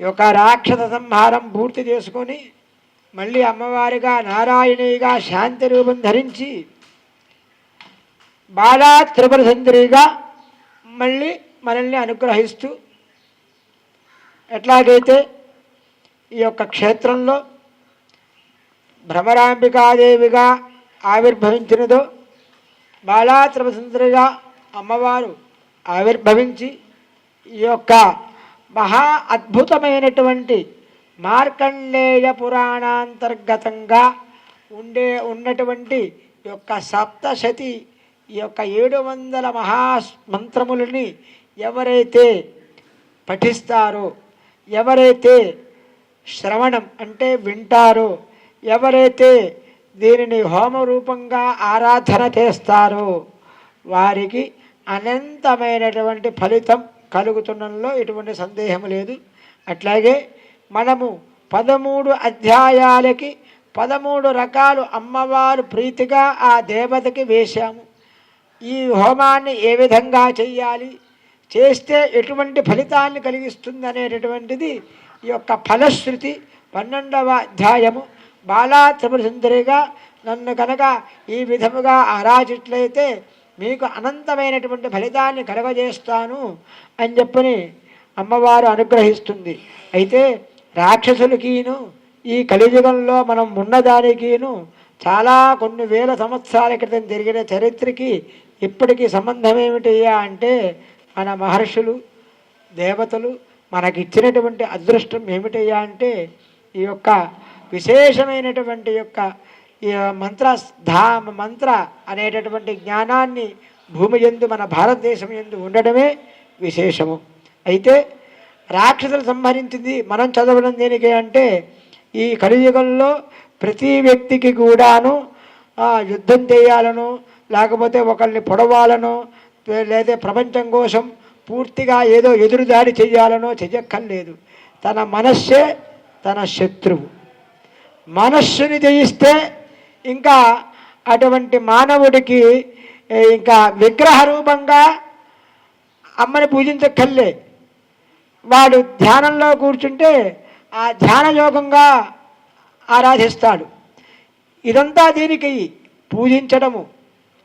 ఈ యొక్క రాక్షస సంహారం పూర్తి చేసుకొని మళ్ళీ అమ్మవారిగా నారాయణిగా శాంతి రూపం ధరించి బాలా త్రిపుర సుందరిగా మళ్ళీ మనల్ని అనుగ్రహిస్తూ ఎట్లాగైతే ఈ యొక్క క్షేత్రంలో భ్రమరాంబికాదేవిగా ఆవిర్భవించినదో బాలా త్రిపుర సుందరిగా అమ్మవారు ఆవిర్భవించి ఈ యొక్క మహా అద్భుతమైనటువంటి మార్కండేయ పురాణాంతర్గతంగా ఉండే ఉన్నటువంటి యొక్క సప్తశతి ఈ యొక్క ఏడు వందల మహా మంత్రములని ఎవరైతే పఠిస్తారో ఎవరైతే శ్రవణం అంటే వింటారో ఎవరైతే దీనిని హోమరూపంగా ఆరాధన చేస్తారో వారికి అనంతమైనటువంటి ఫలితం కలుగుతుండంలో ఎటువంటి సందేహం లేదు. అట్లాగే మనము పదమూడు అధ్యాయాలకి పదమూడు రకాలు అమ్మవారు ప్రీతిగా ఆ దేవతకి వేశాము. ఈ హోమాన్ని ఏ విధంగా చేయాలి చేస్తే ఎటువంటి ఫలితాన్ని కలిగిస్తుంది అనేటటువంటిది ఈ యొక్క ఫలశ్రుతి పన్నెండవ అధ్యాయము. బాలా త్రిపుర సుందరిగా నన్ను కనుక ఈ విధముగా ఆరాచిట్లయితే మీకు అనంతమైనటువంటి ఫలితాన్ని కలగజేస్తాను అని చెప్పని అమ్మవారు అనుగ్రహిస్తుంది. అయితే రాక్షసులకిను ఈ కలియుగంలో మనం ఉన్నదానికిను చాలా కొన్ని వేల సంవత్సరాల క్రితం జరిగిన చరిత్రకి ఇప్పటికీ సంబంధం ఏమిటయ్యా అంటే మన మహర్షులు దేవతలు మనకిచ్చినటువంటి అదృష్టం ఏమిటయ్యా అంటే ఈ యొక్క విశేషమైనటువంటి యొక్క మంత్ర ధామ మంత్ర అనేటటువంటి జ్ఞానాన్ని భూమి ఎందు మన భారతదేశం ఎందు ఉండడమే విశేషము. అయితే రాక్షసులు సంహరించింది మనం చదవడం దేనికి అంటే ఈ కలియుగంలో ప్రతి వ్యక్తికి కూడాను యుద్ధం చేయాలను లేకపోతే ఒకరిని పొడవాలనో లేదా ప్రపంచం కోసం పూర్తిగా ఏదో ఎదురుదాడి చేయాలనో చెయ్యక్కర్లేదు. తన మనస్సే తన శత్రువు. మనస్సుని జయిస్తే ఇంకా అటువంటి మానవుడికి ఇంకా విగ్రహ రూపంగా అమ్మని పూజించక్కర్లే. వాడు ధ్యానంలో కూర్చుంటే ఆ ధ్యాన యోగంగా ఆరాధిస్తాడు. ఇదంతా దీనికి పూజించడము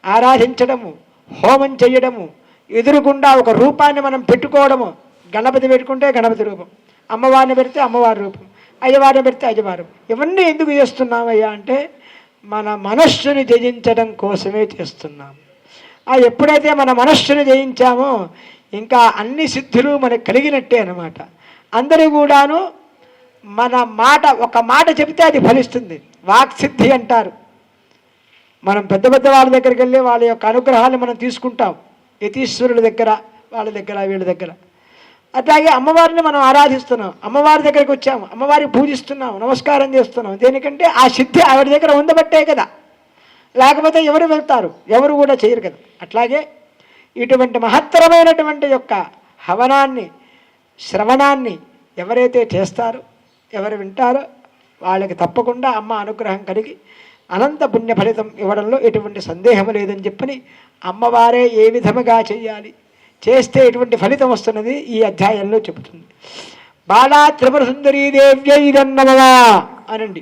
ఆరాధించడము హోమం చేయడము ఎదురుకుండా ఒక రూపాన్ని మనం పెట్టుకోవడము. గణపతి పెట్టుకుంటే గణపతి రూపం అమ్మవారిని పెడితే అమ్మవారి రూపం అయ్యవారిని పెడితే అయ్యవారు ఇవన్నీ ఎందుకు చేస్తున్నామయ్యా అంటే మన మనస్సుని జయించడం కోసమే చేస్తున్నాం. ఆ ఎప్పుడైతే మన మనస్సుని జయించామో ఇంకా అన్ని సిద్ధులు మనకు కలిగినట్టే అనమాట అందరూ కూడాను మన మాట ఒక మాట చెబితే అది ఫలిస్తుంది. వాక్సిద్ధి అంటారు. మనం పెద్ద పెద్ద వాళ్ళ దగ్గరికి వెళ్ళి వాళ్ళ యొక్క అనుగ్రహాన్ని మనం తీసుకుంటాం. యతీశ్వరుల దగ్గర వాళ్ళ దగ్గర వీళ్ళ దగ్గర. అట్లాగే అమ్మవారిని మనం ఆరాధిస్తున్నాం. అమ్మవారి దగ్గరికి వచ్చాము. అమ్మవారిని పూజిస్తున్నాం నమస్కారం చేస్తున్నాం దేనికంటే ఆ సిద్ధి ఆవిడ దగ్గర ఉందబట్టే కదా. లేకపోతే ఎవరు వెళ్తారు? ఎవరు కూడా చేయరు కదా. అట్లాగే ఇటువంటి మహత్తరమైనటువంటి యొక్క హవనాన్ని శ్రవణాన్ని ఎవరైతే చేస్తారో ఎవరు వింటారో వాళ్ళకి తప్పకుండా అమ్మ అనుగ్రహం కలిగి అనంత పుణ్య ఫలితం ఇవ్వడంలో ఎటువంటి సందేహం లేదని చెప్పని అమ్మవారే ఏ విధముగా చేయాలి చేస్తే ఎటువంటి ఫలితం వస్తున్నది ఈ అధ్యాయంలో చెబుతుంది. బాలా త్రిపుర సుందరీ దేవ్యైదన్నమా అనండి.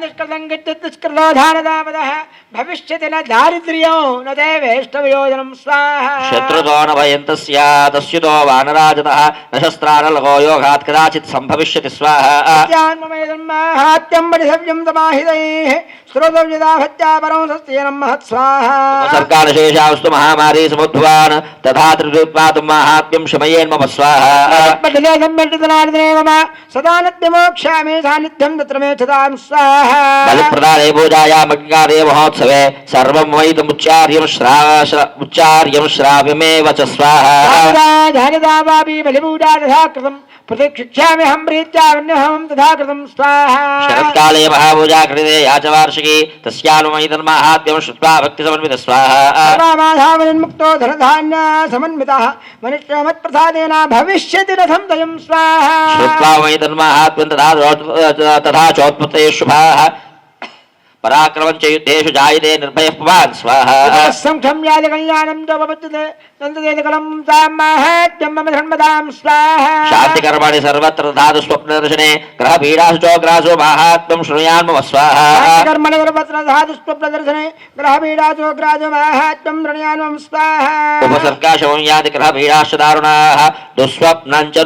निष्कलङ्कित्युत्कलोधारदापदः भविष्यति न दारिद्र्यो न देवेष्टवयोजनं स्वाहा। शत्रुगोणभयन्तः स्यादस्युतो वानराजतः न महामारी समुद्वान् तथा स्वाहा। सदा नित्यमोक्षामि सान्निध्यं तत्र मे स्वाहा। బలిప్రదానే పూజాయామజ్ఞానే మహోత్సవే సర్వం వైతముచ్చార్యం ఉచ్చార్యం శ్రావ్యమేవ చ స్వాహ प्रतिक्षिक्षामि हम प्रीत्यावन्यहं तथा कृतं महापूजा कृते या च वार्षिकी तस्यानुमयि तन्माहात्म्यं श्रुत्वा भक्तिसमन्वितः स्वाहा रामाधामन्मुक्तो धनधान्या समन्वितः मनुष्यमत्प्रसादेन पराक्रमं च युद्धेषु जायते निर्भयः भवान् स्वाहा। शान्तिकर्माणि सर्वत्र ददातु स्वप्नदर्शने ग्रहपीडासु च ग्रासु माहात्म्यं शृणुयान् मम स्वाहा। सर्वत्र स्वप्नदर्शने ग्रहपीडासु माहात्म्यं स्वाहा। उपसर्गाशमं याति ग्रहपीडाश्च दारुणाः दुःस्वप्नं च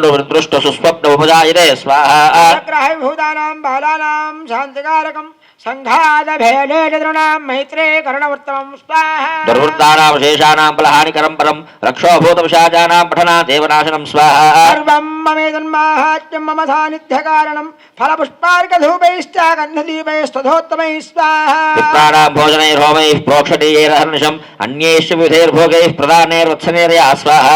उपजायते स्वाहा। ग्रहभूतानां बालानां शान्तिकारकम् సంఘాదభేదేజదృణాం మైత్రే కరుణవృత్తమం స్వాహ. దుర్వృత్తానామశేషానాం బలహానికరం పరం రక్షోభూతవిషాజానాం పఠనాదేవనాశనం స్వాహ. సర్వం మమేదన్మాహాత్యం మమ సాన్నిధ్యకారణం ఫలపుష్పార్కధూపైశ్చ గంధదీపైస్తథోత్తమై స్వాహ. పిత్రాణాం భోజనైర్హోమైः ప్రోక్షణీయైరహర్నిషం అన్యైశ్చ విధైర్భోగైः ప్రధానైర్వత్సనేర్యా స్వాహ.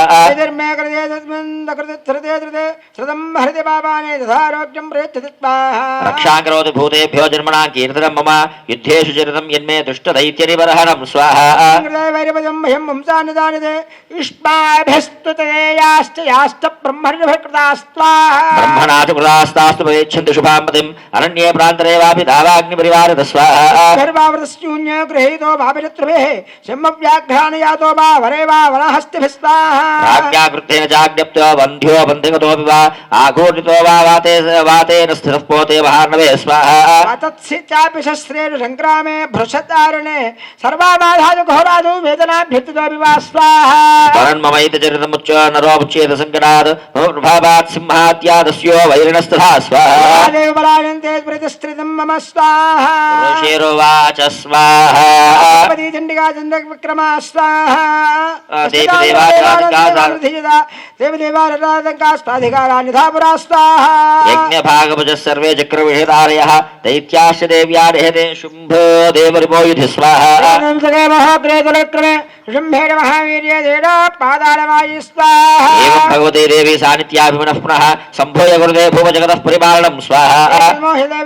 హృదే తృతే తృతే హృదం హృది పాపానే తథారోగ్యం ప్రయచ్చతి స్వాహ. రక్షాం కరోతి భూతేభ్యో జన్మణాం కీర్త मम युद्धेषु चरितं यन्मे दुष्टदैत्यनिबर्हणं स्वाहा। वैरपदं शुभां पतिम् अनन्ये प्रान्तरे वापि दावाग्निपरिवारत स्वाहा। गृहीतो भाविरत्रुभिः शम्मव्याघ्राणयातो वा वरे वा वरहस्तिभिस्ताः राज्ञाकृतेन चाज्ञप्तो बन्ध्यो बन्धिगतोऽपि वा आघूर्णितो वा वाते वातेन स्थिरः पोते महार्णवे स्वाहा। शस्त्रेण सङ्ग्रामे भ्रशतारणे सर्वाधा वेदनाभ्युत्तमविवा स्वाहान्ममैतचरितमुच्च नरोपचेत सङ्कटात् मम प्रभावात् सिंहात्यादस्यो वैरिणस्तथा स्वाहादेवपरायन्ते स्मृतिस्त्रितं मम स्वाहारोवाच स्वाहापदी चण्डिका चन्द्रविक्रमा स्वाहा। स्वाहा सर्वे चक्रविहितारयः दैत्याश देवी व्याहते शुंभो देवरिपो युधि स्वाहा। सके महाग्रेतुलक्रमे भगवती देवी सानिध्याभिमनः पुनः सम्भूय गुरुदे भुव जगतः परिपालनं स्वाहा। मोहिते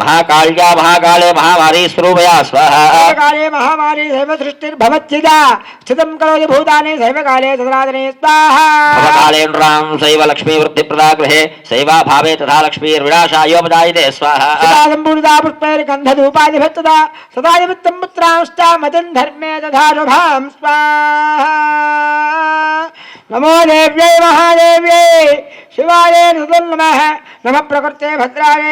महाकाल्या महाकाले महामारी स्वरूपया स्वाहा। महामारी दैव सृष्टिर्भवत्यजा स्थितं करोति भूतानि दैव काले स्वाहा। कालेन्द्रां सैव लक्ष्मीवृद्धिप्रदाग्रहे सैवाभावे तथा लक्ष्मीर्विलासायोपदायिते स्वाहा। गन्धधूपादिभक्तदा सदायमित्तं पुत्रांश्चामतिं धर्मे तथा शुभां स्वाहा। नमो देव्यै, महादेव्यै। शिवाय नृदुल नमः नम प्रकृते भद्राय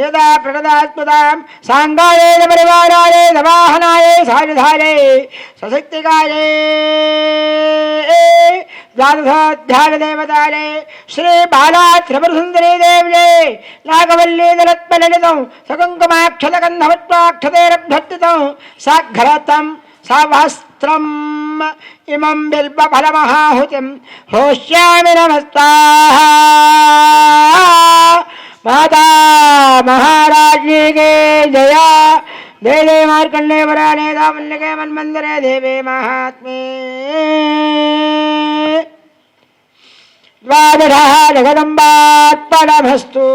यदा प्रणदात्मदां साङ्गाय परिवाराय नवाहनाय सायुधाय सशक्तिकाय द्वादशाध्यायदेवताय श्रीबालात्रिपुरसुन्दरी देव्ये नागवल्लीदलत्मललितं सकुङ्कुमाक्षतगन्धवत्वाक्षतेरभ्यर्थितं साघ्रतं सावस्त्रम् इमं बिल्बफलमहाहुतिं होष्यामि नमस्ताः। माता महाराजी के जया। जय जय मार्कण्डे वराणे दामन्यके मन्मन्दिरे देवे महात्मे। द्वादशः जगदम्बात्मनमस्तु।